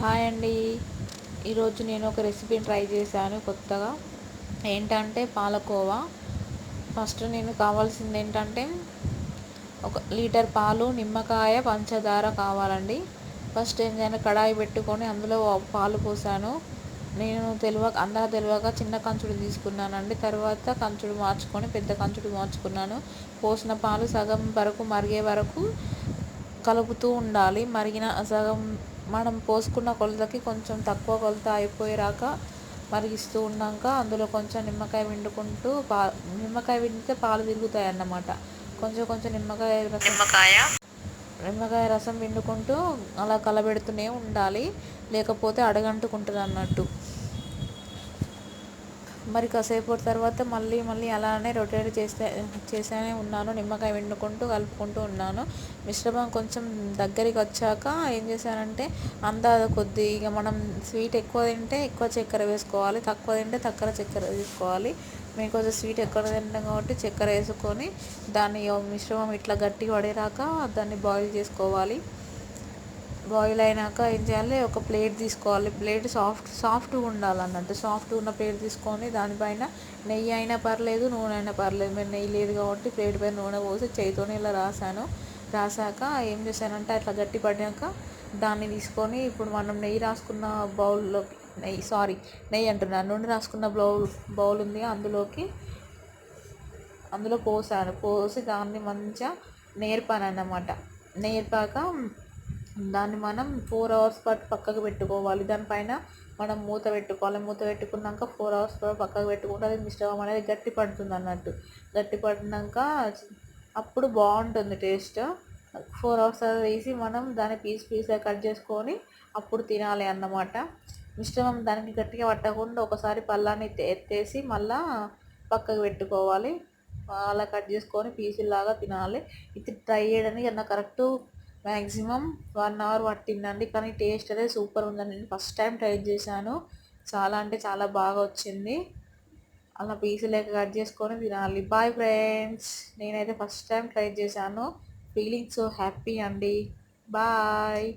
Hi అండి. ఈరోజు నేను ఒక రెసిపీని ట్రై చేశాను కొత్తగా. ఏంటంటే పాలకోవా. ఫస్ట్ నేను కావాల్సింది ఏంటంటే ఒక లీటర్ పాలు నిమ్మకాయ పంచదార కావాలండి. ఫస్ట్ ఏం కడాయి పెట్టుకొని అందులో పాలు పోసాను. నేను తెలియక అందరూ తెలియక చిన్న కంచుడు తీసుకున్నానండి. తర్వాత కంచుడు మార్చుకొని పెద్ద కంచుడు మార్చుకున్నాను. పోసిన పాలు సగం వరకు మరిగే వరకు కలుపుతూ ఉండాలి. మరిగిన సగం మనం పోసుకున్న కొలతకి కొంచెం తక్కువ కొలత అయిపోయేరాక మరిగిస్తూ ఉన్నాక అందులో కొంచెం నిమ్మకాయ పిండుకుంటూ పా నిమ్మకాయ పిండితే పాలు తిరుగుతాయి అన్నమాట కొంచెం కొంచెం నిమ్మకాయ రసం నిమ్మకాయ? నిమ్మకాయ రసం పిండుకుంటూ అలా కలబెడుతూనే ఉండాలి. లేకపోతే అడగంటుకుంటుంది అన్నట్టు మరి కాసేపు తర్వాత మళ్ళీ మళ్ళీ అలానే రొటేట్ చేస్తే చేస్తూనే ఉన్నాను. నిమ్మకాయ వండుకుంటూ కలుపుకుంటూ ఉన్నాను. మిశ్రమం కొంచెం దగ్గరికి వచ్చాక ఏం చేశానంటే అందాద కొద్ది ఇక మనం స్వీట్ ఎక్కువ తింటే ఎక్కువ చక్కెర వేసుకోవాలి. తక్కువ తింటే తక్కువ చక్కెర తీసుకోవాలి మేము కొంచెం స్వీట్ ఎక్కువ తింటాం కాబట్టి చక్కెర వేసుకొని దాన్ని మిశ్రమం ఇట్లా గట్టి పడేరాక దాన్ని బాయిల్ చేసుకోవాలి. బాయిల్ అయినాక ఏం చేయాలి? ఒక ప్లేట్ తీసుకోవాలి. ప్లేట్ సాఫ్ట్ సాఫ్ట్గా ఉండాలన్నట్టు. సాఫ్ట్గా ఉన్న ప్లేట్ తీసుకొని దానిపైన నెయ్యి అయినా పర్లేదు నూనె అయినా పర్లేదు. మీరు నెయ్యి లేదు కాబట్టి ప్లేట్ పైన నూనె పోసి చేతితోనే ఇలా రాసాను రాసాక ఏం చేశానంటే అట్లా గట్టి పడినాక దాన్ని తీసుకొని ఇప్పుడు మనం నెయ్యి రాసుకున్న బౌల్లోకి నెయ్యి సారీ నెయ్యి అంటున్నాను నూనె రాసుకున్న బౌల్ బౌల్ ఉంది. అందులోకి అందులో పోసాను. పోసి దాన్ని మంచిగా నేర్పాను అన్నమాట నేర్పాక దాన్ని మనం ఫోర్ అవర్స్ పాటు పక్కకు పెట్టుకోవాలి. దానిపైన మనం మూత పెట్టుకోవాలి. మూత పెట్టుకున్నాక ఫోర్ అవర్స్ పాటు పక్కకు పెట్టుకుంటే అది మిశ్రమం అనేది గట్టి పడుతుంది అన్నట్టు. గట్టి పడినాక అప్పుడు బాగుంటుంది టేస్ట్. ఫోర్ అవర్స్ వేసి మనం దాన్ని పీస్ పీస్గా కట్ చేసుకొని అప్పుడు తినాలి అన్నమాట. మిశ్రమం దానికి గట్టిగా పట్టకుండా ఒకసారి పళ్ళాన్ని ఎత్తేసి మళ్ళా పక్కకు పెట్టుకోవాలి. అలా కట్ చేసుకొని పీసులాగా తినాలి. ఇది ట్రై చేయడానికి అన్న కరెక్ట్ మ్యాక్సిమం వన్ అవర్ పట్టిందండి. కానీ టేస్ట్ అదే సూపర్ ఉందండి. నేను ఫస్ట్ టైం ట్రై చేశాను. చాలా అంటే చాలా బాగా వచ్చింది. అలా పీసు లెక్క కట్ చేసుకొని తినాలి. Bye friends. నేనైతే ఫస్ట్ టైం ట్రై చేశాను. ఫీలింగ్ సో హ్యాపీ అండి. బాయ్.